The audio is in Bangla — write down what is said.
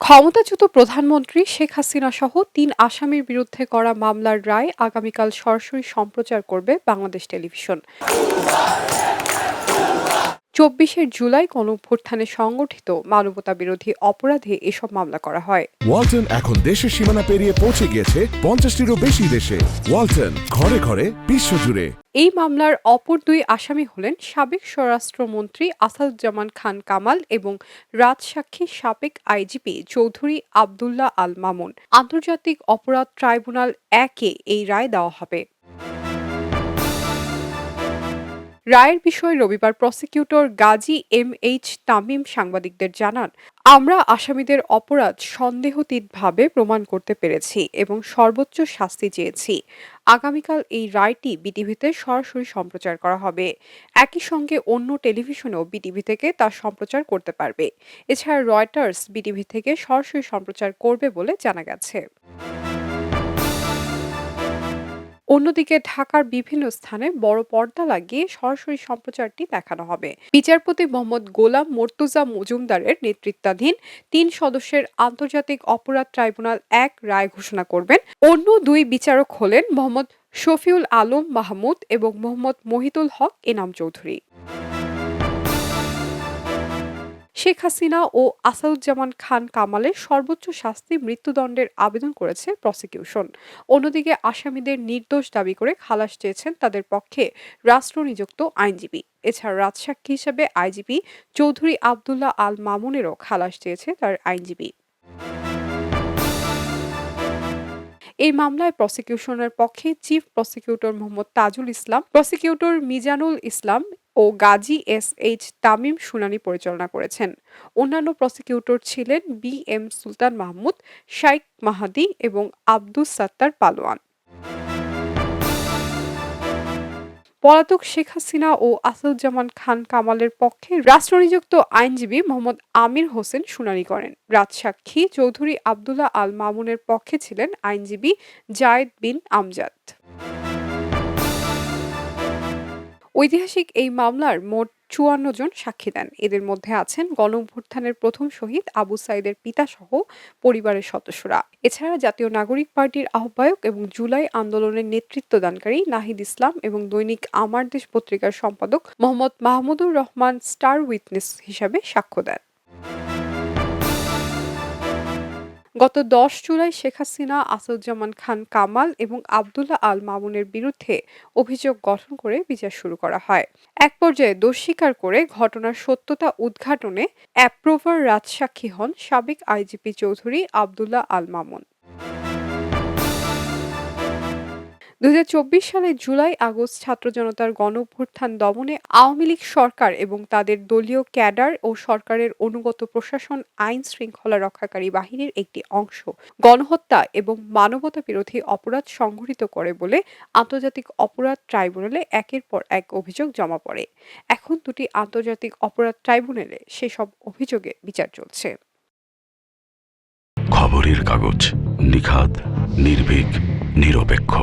ক্ষমতাচ্যুত প্রধানমন্ত্রী শেখ হাসিনা সহ তিন আসামির বিরুদ্ধে করা মামলার রায় আগামীকাল সরাসরি সম্প্রচার করবে বাংলাদেশ টেলিভিশন। চব্বিশে জুলাই গণঅভ্যুত্থানে সংগঠিত মানবতা বিরোধী অপরাধে এসব মামলা করা হয়। ওয়ালটন এখন দেশের সীমানা পেরিয়ে পৌঁছে গিয়েছে পঞ্চাশটিরও বেশি দেশে। ওয়ালটন ঘরে ঘরে বিশ্বজুড়ে। এই মামলার অপর দুই আসামি হলেন সাবেক স্বরাষ্ট্রমন্ত্রী আসাদুজ্জামান খান কামাল এবং রাজসাক্ষী সাবেক আইজিপি চৌধুরী আবদুল্লাহ আল মামুন। আন্তর্জাতিক অপরাধ ট্রাইব্যুনাল একে এই রায় দেওয়া হবে। রায়ের বিষয়ে রবিবার prosecutor Gazi M H Tamim সাংবাদিকদের জানান, আমরা আসামিদের অপরাধ সন্দেহতীতভাবে প্রমাণ করতে পেরেছি এবং সর্বোচ্চ শাস্তি চেয়েছি। আগামীকাল এই রায়টি বিটিভিতে সরাসরি সম্প্রচার করা হবে। একই সঙ্গে অন্য টেলিভিশনেও বিটিভি থেকে তা সম্প্রচার করতে পারবে। এছাড়া রয়টার্স বিটিভি থেকে সরাসরি সম্প্রচার করবে বলে জানা গেছে। অন্যদিকে ঢাকার বিভিন্ন স্থানে বড় পর্দা লাগিয়ে সরাসরি সম্প্রচারটি দেখানো হবে। বিচারপতি মোহাম্মদ গোলাম মর্তুজা মজুমদারের নেতৃত্বাধীন তিন সদস্যের আন্তর্জাতিক অপরাধ ট্রাইব্যুনাল এক রায় ঘোষণা করবেন। অন্য দুই বিচারক হলেন মোহাম্মদ শফিউল আলম মাহমুদ এবং মোহাম্মদ মহিতুল হক এনাম চৌধুরী। শেখ হাসিনা ও আসাদুজ্জামান খান কামালের সর্বোচ্চ শাস্তি মৃত্যুদণ্ডের আবেদন করেছে প্রসিকিউশন অন্যদিকে আসামিদের নির্দোষ দাবি করে খালাস চেয়েছেন তাদের পক্ষে রাষ্ট্রনিযুক্ত আইনজীবী। এছাড়া রাজসাক্ষী হিসেবে আইজিপি চৌধুরী আবদুল্লাহ আল মামুনেরও খালাস চেয়েছে তার আইনজীবী। এই মামলায় প্রসিকিউশনের পক্ষে chief prosecutor Mohammad Tajul Islam prosecutor Mizanul Islam ও গাজী এস এইচ তামিম শুনানি পরিচালনা করেছেন। অন্যান্য প্রসিকিউটর ছিলেন বি এম সুলতান মাহমুদ শাইক মাহাদি এবং আব্দুস সাত্তার পালোয়ান। পলাতক শেখ হাসিনা ও আসাদুজ্জামান খান কামালের পক্ষে রাষ্ট্রনিযুক্ত আইনজীবী মোহাম্মদ আমির হোসেন শুনানি করেন। রাজসাক্ষী চৌধুরী আবদুল্লাহ আল মামুনের পক্ষে ছিলেন আইনজীবী জায়েদ বিন আমজাদ। ঐতিহাসিক এই মামলার মোট চুয়ান্ন জন সাক্ষী দেন। এদের মধ্যে আছেন গণ অভ্যুত্থানের প্রথম শহীদ আবু সাইদের পিতা সহ পরিবারের সদস্যরা। এছাড়া জাতীয় নাগরিক পার্টির আহ্বায়ক এবং জুলাই আন্দোলনের নেতৃত্বদানকারী নাহিদ ইসলাম এবং দৈনিক আমার দেশ পত্রিকার সম্পাদক মোহাম্মদ মাহমুদুর রহমান স্টার উইটনেস হিসাবে সাক্ষ্য দেন। গত দশ জুলাই শেখ হাসিনা, আসাদুজ্জামান খান কামাল এবং আবদুল্লাহ আল মামুনের বিরুদ্ধে অভিযোগ গঠন করে বিচার শুরু করা হয়। এক পর্যায়ে দোষ স্বীকার করে ঘটনার সত্যতা উদ্ঘাটনে অ্যাপ্রোভার রাজসাক্ষী হন সাবেক আইজিপি চৌধুরী আবদুল্লাহ আল মামুন। দু হাজার চব্বিশ সালে জুলাই আগস্ট ছাত্র জনতার গণ অভ্যুত্থান দমনে আওয়ামী লীগ সরকার এবং তাদের দলীয় ক্যাডার ও সরকারের অনুগত প্রশাসন আইন শৃঙ্খলা রক্ষাকারী বাহিনীর একটি অংশ। গণহত্যা এবং মানবতা বিরোধী অপরাধ সংঘটিত করে বলে আন্তর্জাতিক অপরাধ ট্রাইব্যুনালে একের পর এক অভিযোগ জমা পড়ে। এখন দুটি আন্তর্জাতিক অপরাধ ট্রাইব্যুনালে সেসব অভিযোগে বিচার চলছে। খবরের কাগজ নিখাদ, নির্ভীক, নিরপেক্ষ।